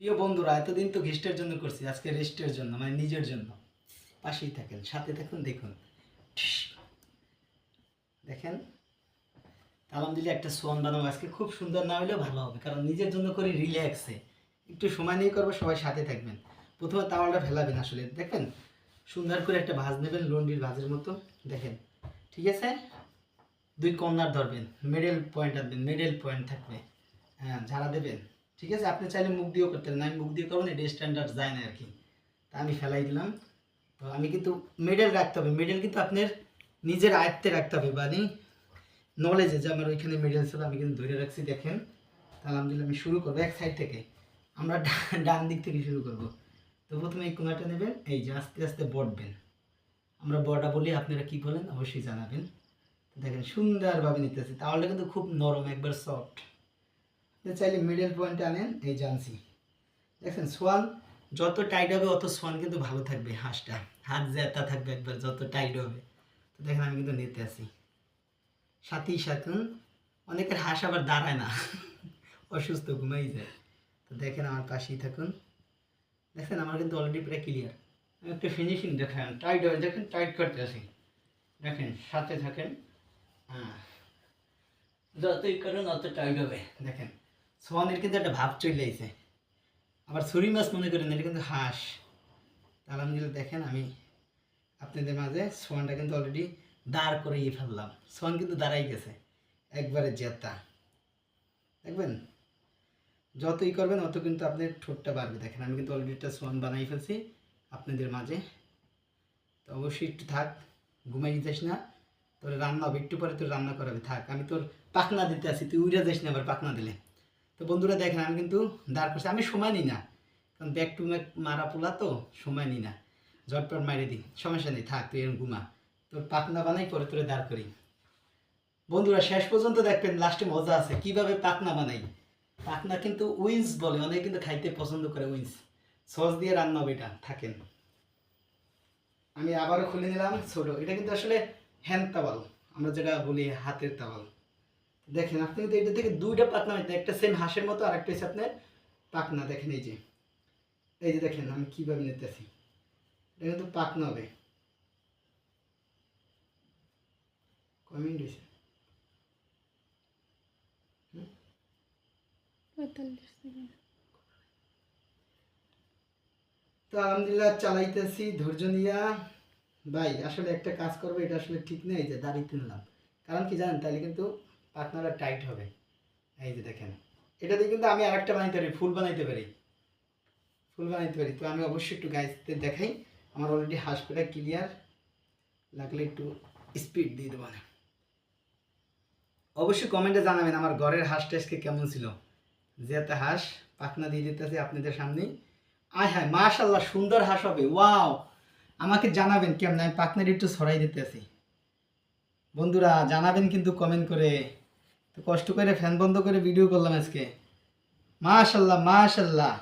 প্রিয় বন্ধুরা, এতদিন তো গেস্টের জন্য করছি, আজকে রেস্টের জন্য মানে নিজের জন্য। পাশেই থাকেন, সাথে থাকুন, দেখুন। দেখেন, আলহামদুলিল্লাহ একটা সোয়ান বানাবো আজকে, খুব সুন্দর না হলেও ভালো হবে, কারণ নিজের জন্য করে রিল্যাক্সে একটু সময় নিয়ে করব, সবাই সাথে থাকবেন। প্রথমে তাওয়ালটা ফেলাবেন আসলে দেখেন সুন্দর করে একটা ভাজ নেবেন, লন্ডির ভাজের মতো, দেখেন। ঠিক আছে? দুই কর্নার ধরবেন মিডল পয়েন্ট আনবেন মিডল পয়েন্ট থাকবে। হ্যাঁ ঝাড়া দেবেন। ঠিক আছে? আপনি চাইলে মুখ দিয়েও করতে পারেন। আমি মুখ দিয়ে করব না, এটা স্ট্যান্ডার্ড যায় না আর কি। তা আমি ফেলাই দিলাম। তো আমি কিন্তু মেডেল রাখতে হবে। মেডেল কিন্তু আপনার নিজের আয়ত্তে রাখতে হবে মানে নলেজে যে আমার ওইখানে মেডেল ছিল, আমি কিন্তু ধরে রাখছি, দেখেন। তা আলহামদুলিল্লাহ আমি শুরু করব, এক সাইড থেকে। আমরা ডান দিক থেকে শুরু করব। তো প্রথমে এই কোনাটা নেবেন, এই যে আস্তে আস্তে বটবেন। আমরা বড়া বলি, আপনারা কি বলেন, অবশ্যই জানাবেন। দেখেন, সুন্দরভাবে নিতেছি তাহলে কিন্তু খুব নরম, একবার সফট চাইলে মিডল পয়েন্টে আনেন, এই জানছি দেখেন সোয়ান যত টাইট হবে, অত সোয়ান কিন্তু ভালো থাকবে হাঁসটা। হাত জেতা থাকবে একবার, যত টাইট হবে। তো দেখেন, আমি কিন্তু নিতে আসি। সাথেই সাথে অনেকের হাঁস আবার দাঁড়ায় না। অসুস্থ, ঘুমাই যায়। তো দেখেন, আমার পাশেই থাকুন। দেখেন আমার কিন্তু অলরেডি প্রায় ক্লিয়ার আমি একটা ফিনিশিং দেখেন। টাইট হবে, দেখেন টাইট করতে আসি। দেখেন, সাথে থাকেন। হ্যাঁ যতই করুন, অত টাইট হবে। দেখেন। সোয়ানের কিন্তু একটা ভাব চলে আইছে। আবার ছুরি মাছ মনে করেন, এটা কিন্তু হাঁস। আলহামদুলিল্লাহ দেখেন আমি আপনাদের মাঝে সোয়ানটা কিন্তু অলরেডি দাঁড় করিয়ে ফেললাম। সোয়ান কিন্তু দাঁড়াই গেছে, একবারে জেতা। দেখবেন? যতই করবেন, অত কিন্তু আপনার ঠোঁটটা বাড়বে। দেখেন, আমি কিন্তু অলরেডি একটা সোয়ান বানাই ফেলছি আপনাদের মাঝে। তো অবশ্যই একটু থাক, ঘুমাই যাস না। তোর রান্না হবে, একটু পরে তোর রান্না করাবে। থাক, আমি তোর পাখনা দিতে আসি, তুই উড়ে যাস না আবার পাখনা দিলে। তো বন্ধুরা দেখেন, আমি কিন্তু দাঁড় করছি। আমি সময় নিই না। কারণ ব্যাক টু ব্যাক মারা পোলা তো, সময় নিই না। ঝটপট মারিয়ে দিই। সমস্যা নেই, থাক, তুই এরকম ঘুমা। তোর পাখনা বানাই, পরে তোরে দাঁড় করি। বন্ধুরা, শেষ পর্যন্ত দেখবেন লাস্টে মজা আছে। কীভাবে পাখনা বানাই? পাখনা কিন্তু উইন্স বলে, অনেকে কিন্তু খাইতে পছন্দ করে উইন্স। সস দিয়ে রান্না হবে এটা, থাকেন। আমি আবারও খুলে নিলাম, ছোট। এটা কিন্তু আসলে হ্যান্ড তাওয়াল। আমরা যেটা বলি, হাতের তাওয়াল। দেখেন আপনি কিন্তু এটা থেকে দুইটা পাখনা হইতে একটা সেম হাঁসের মতো আর একটা হচ্ছে আপনার পাখনা। দেখেন এই যে এই যে দেখেন আমি কীভাবে নিতেছি। এটা কিন্তু পাখনা হবে। কমেন্ট হয়েছে? তো আলহামদুলিল্লাহ চালাইতেছি ধৈর্য নিয়া। ভাই আসলে একটা কাজ করব এটা আসলে ঠিক নেই যে দাঁড়িয়ে নিলাম কারণ কি জানেন তাহলে কিন্তু পার্টনাররা টাইট হবে। এই যে দেখেন, এটা দিয়ে কিন্তু আমি আরেকটা বানাইতে পারি, ফুল বানাইতে পারি। ফুল বানাইতে পারি। তো আমি অবশ্যই একটু গাইতে দেখাই। আমার অলরেডি হাঁস প্রায় ক্লিয়ার লাগলে একটু স্পিড দিয়ে দেবো না অবশ্যই কমেন্টে জানাবেন আমার ঘরের হাঁসটা আজকে কেমন ছিল। যে একটা হাঁস পাখনা দিয়ে দিতেছি আপনাদের সামনেই আয় হ্যাঁ মাশাল্লাহ সুন্দর হাঁস হবে। ওয়াও আমাকে জানাবেন কেমন? আমি পাখনাটি একটু ছড়াই দিতেছি। বন্ধুরা, জানাবেন কিন্তু কমেন্ট করে। তো কষ্ট করে ফ্যান বন্ধ করে ভিডিও করলাম আজকে। মাশাল্লাহ মাশাল্লাহ।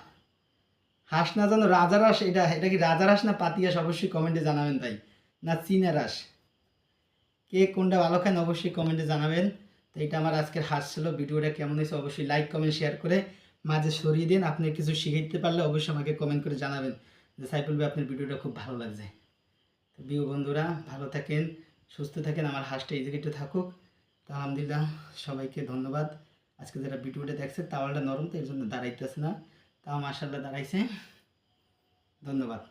হাঁস না জানো রাজার হাঁস এটা এটা কি রাজার হাঁস না পাতি হাঁস অবশ্যই কমেন্টে জানাবেন তাই না চীনের হাঁস কে কোনটা ভালো খান অবশ্যই কমেন্টে জানাবেন। তো এটা আমার আজকের হাঁস ছিল, ভিডিওটা কেমন হয়েছে অবশ্যই লাইক কমেন্ট শেয়ার করে মাঝে সরিয়ে দিন। আপনি কিছু শিখাইতে পারলে অবশ্যই আমাকে কমেন্ট করে জানাবেন যে সাইফুল ভাই, আপনার ভিডিওটা খুব ভালো লাগছে। তো প্রিয় বন্ধুরা, ভালো থাকেন, সুস্থ থাকেন। আমার হাঁসটা এই জায়গাটা থাকুক। আলহামদুলিল্লাহ, সবাইকে ধন্যবাদ। আজকে যারা ভিডিওটা দেখছে, তাওয়ালটা নরম, তো এর জন্য দাঁড়াইতেছে না। তাও মাসাল্লাহ দাঁড়াইছে। ধন্যবাদ।